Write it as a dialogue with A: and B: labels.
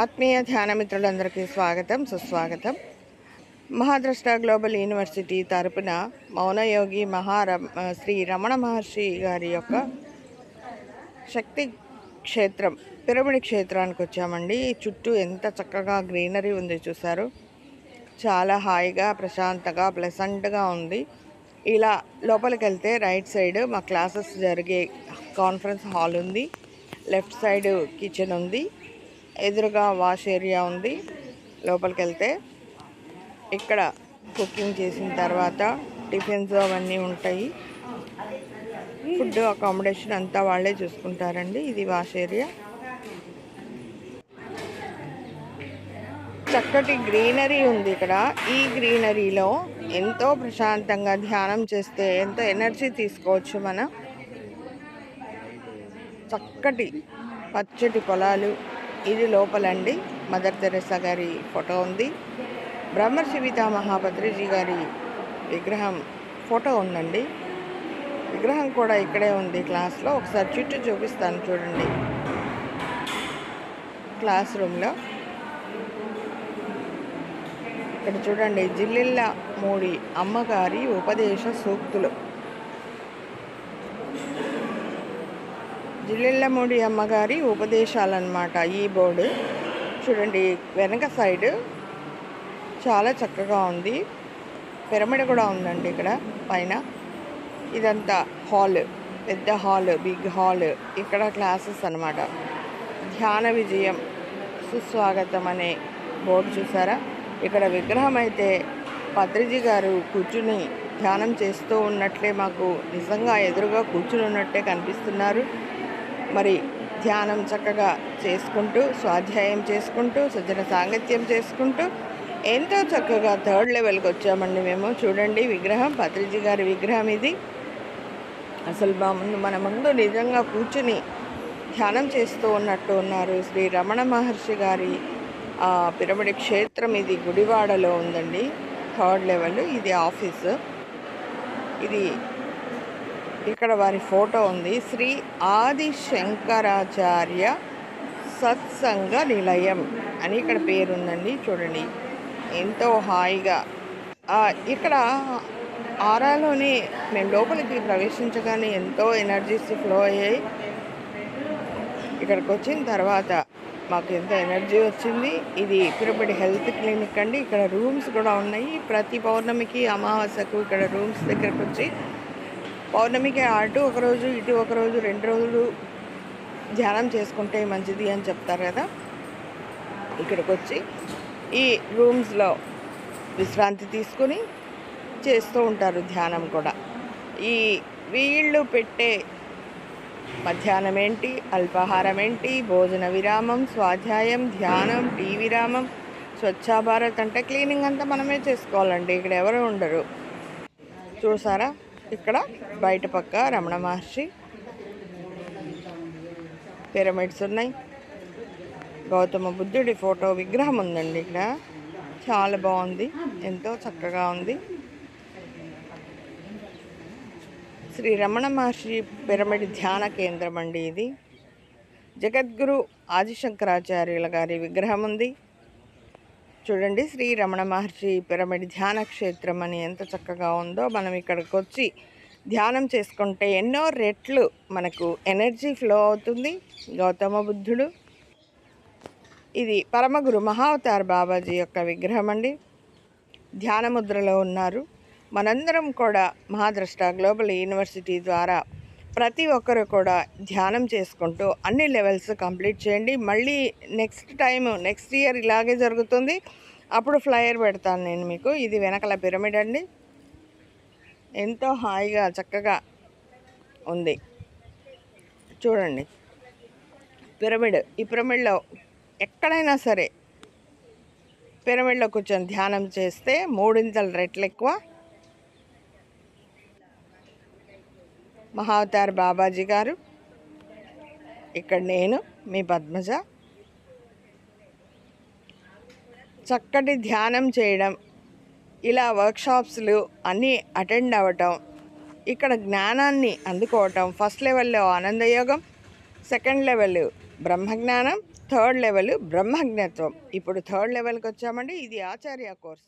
A: ఆత్మీయ ధ్యాన మిత్రులందరికీ స్వాగతం సుస్వాగతం. మహాద్రష్ట గ్లోబల్ యూనివర్సిటీ తరపున మౌనయోగి మహార శ్రీ రమణ మహర్షి గారి యొక్క శక్తి క్షేత్రం పిరమిడ్ క్షేత్రానికి వచ్చామండి. చుట్టూ ఎంత చక్కగా గ్రీనరీ ఉంది చూసారు చాలా హాయిగా ప్రశాంతంగా ప్లెసెంట్గా ఉంది. ఇలా లోపలికి వెళ్తే రైట్ సైడ్ మా క్లాసెస్ జరిగే కాన్ఫరెన్స్ హాల్ ఉంది. లెఫ్ట్ సైడ్ కిచెన్ ఉంది. ఎదురుగా వాష్ ఏరియా ఉంది. లోపలికి వెళ్తే ఇక్కడ కుకింగ్ చేసిన తర్వాత టిఫిన్స్ అవన్నీ ఉంటాయి. ఫుడ్ అకామిడేషన్ అంతా వాళ్ళే చూసుకుంటారండి. ఇది వాష్ ఏరియా. చక్కటి గ్రీనరీ ఉంది ఇక్కడ. ఈ గ్రీనరీలో ఎంతో ప్రశాంతంగా ధ్యానం చేస్తే ఎంతో ఎనర్జీ తీసుకోవచ్చు మనం. చక్కటి పచ్చటి పొలాలు ఇది లోపలండి. మదర్ తెరెసా గారి ఫోటో ఉంది. బ్రహ్మర్షి మహాపత్రిజీ గారి విగ్రహం ఫోటో ఉందండి. విగ్రహం కూడా ఇక్కడే ఉంది క్లాస్లో. ఒకసారి చుట్టూ చూపిస్తాను చూడండి. క్లాస్ రూమ్లో. ఇక్కడ చూడండి జిల్లిల్ల మూడి అమ్మగారి ఉపదేశ సూక్తులు. జిల్లెళ్ళమూడి అమ్మగారి ఉపదేశాలన్నమాట. ఈ బోర్డు చూడండి వెనక సైడ్ చాలా చక్కగా ఉంది. పిరమిడ్ కూడా ఉందండి ఇక్కడ పైన. ఇదంతా హాల్ పెద్ద హాల్ బిగ్ హాల్. ఇక్కడ క్లాసెస్ అనమాట ధ్యాన విజయం సుస్వాగతం అనే బోర్డు చూసారా? ఇక్కడ విగ్రహం అయితే పత్రిజీ గారు కూర్చుని ధ్యానం చేస్తూ ఉన్నట్లే మాకు నిజంగా ఎదురుగా కూర్చుని ఉన్నట్టే కనిపిస్తున్నారు. మరి ధ్యానం చక్కగా చేసుకుంటూ స్వాధ్యాయం చేసుకుంటూ సజ్జన సాంగత్యం చేసుకుంటూ ఎంతో చక్కగా థర్డ్ లెవెల్కి వచ్చామండి మేము. చూడండి విగ్రహం పత్రిజీ గారి విగ్రహం ఇది. అసలు మా ముందు మన ముందు నిజంగా కూర్చుని ధ్యానం చేస్తూ ఉన్నట్టు ఉన్నారు శ్రీ రమణ మహర్షి గారి పిరమిడ్ క్షేత్రం ఇది గుడివాడలో ఉందండి. థర్డ్ లెవెల్ ఇది ఆఫీసు. ఇది ఇక్కడ వారి ఫోటో ఉంది. శ్రీ ఆది శంకరాచార్య సత్సంగ నిలయం అని ఇక్కడ పేరుందండి. చూడండి. ఎంతో హాయిగా. ఇక్కడ ఆరాలోనే మేము లోపలికి ప్రవేశించగానే ఎంతో ఎనర్జీస్ ఫ్లో అయ్యాయి. ఇక్కడికి వచ్చిన తర్వాత మాకు ఎంత ఎనర్జీ వచ్చింది. ఇది పిరమిడ్ హెల్త్ క్లినిక్ అండి. ఇక్కడ రూమ్స్ కూడా ఉన్నాయి. ప్రతి పౌర్ణమికి అమావాస్యకు ఇక్కడ రూమ్స్ దగ్గరకు వచ్చి పౌర్ణమికి అటు ఒకరోజు ఇటు ఒకరోజు రెండు రోజులు ధ్యానం చేసుకుంటే మంచిది అని చెప్తారు కదా. ఇక్కడికి వచ్చి ఈ రూమ్స్లో విశ్రాంతి తీసుకుని చేస్తూ ఉంటారు ధ్యానం కూడా. ఈ వీళ్ళు పెట్టే మధ్యాహ్నం ఏంటి అల్పాహారం ఏంటి భోజన విరామం స్వాధ్యాయం ధ్యానం టీ విరామం స్వచ్ఛ భారత్ అంటే క్లీనింగ్ అంతా మనమే చేసుకోవాలండి. ఇక్కడ ఎవరు ఉండరు. చూసారా? ఇక్కడ బయట పక్క రమణ మహర్షి. పిరమిడ్స్ ఉన్నాయి. గౌతమ బుద్ధుడి ఫోటో విగ్రహం ఉందండి ఇక్కడ. చాలా బాగుంది. ఎంతో చక్కగా ఉంది. శ్రీ రమణ మహర్షి పిరమిడ్ ధ్యాన కేంద్రం అండి ఇది. జగద్గురు ఆదిశంకరాచార్యుల గారి విగ్రహం ఉంది. చూడండి శ్రీ రమణ మహర్షి పిరమిడ్ ధ్యాన క్షేత్రం అని ఎంత చక్కగా ఉందో మనం ఇక్కడికి వచ్చి ధ్యానం చేసుకుంటే ఎన్నో రెట్లు మనకు ఎనర్జీ ఫ్లో అవుతుంది. గౌతమ బుద్ధుడు. ఇది పరమగురు మహావతార్ బాబాజీ యొక్క విగ్రహం అండి. ధ్యానముద్రలో ఉన్నారు. మనందరం కూడా మహాద్రష్ట గ్లోబల్ యూనివర్సిటీ ద్వారా ప్రతి ఒక్కరు కూడా ధ్యానం చేసుకుంటూ అన్ని లెవెల్స్ కంప్లీట్ చేయండి. మళ్ళీ నెక్స్ట్ టైం నెక్స్ట్ ఇయర్ ఇలాగే జరుగుతుంది. అప్పుడు ఫ్లయర్ పెడతాను నేను మీకు. ఇది వెనకల పిరమిడ్ అండి. ఎంతో హాయిగా చక్కగా ఉంది. చూడండి. పిరమిడ్. ఈ పిరమిడ్లో ఎక్కడైనా సరే పిరమిడ్లో కూర్చొని ధ్యానం చేస్తే మూడింతల రెట్లు ఎక్కువ. మహావతార్ బాబాజీ గారు ఇక్కడ నేను మీ పద్మజ. చక్కటి ధ్యానం చేయడం ఇలా వర్క్షాప్స్లు అన్నీ అటెండ్ అవ్వటం ఇక్కడ జ్ఞానాన్ని అందుకోవటం ఫస్ట్ లెవెల్లో ఆనందయోగం సెకండ్ లెవెల్ బ్రహ్మజ్ఞానం థర్డ్ లెవెల్ బ్రహ్మజ్ఞత్వం. ఇప్పుడు థర్డ్ లెవెల్కి వచ్చామండి ఇది ఆచార్య కోర్స్.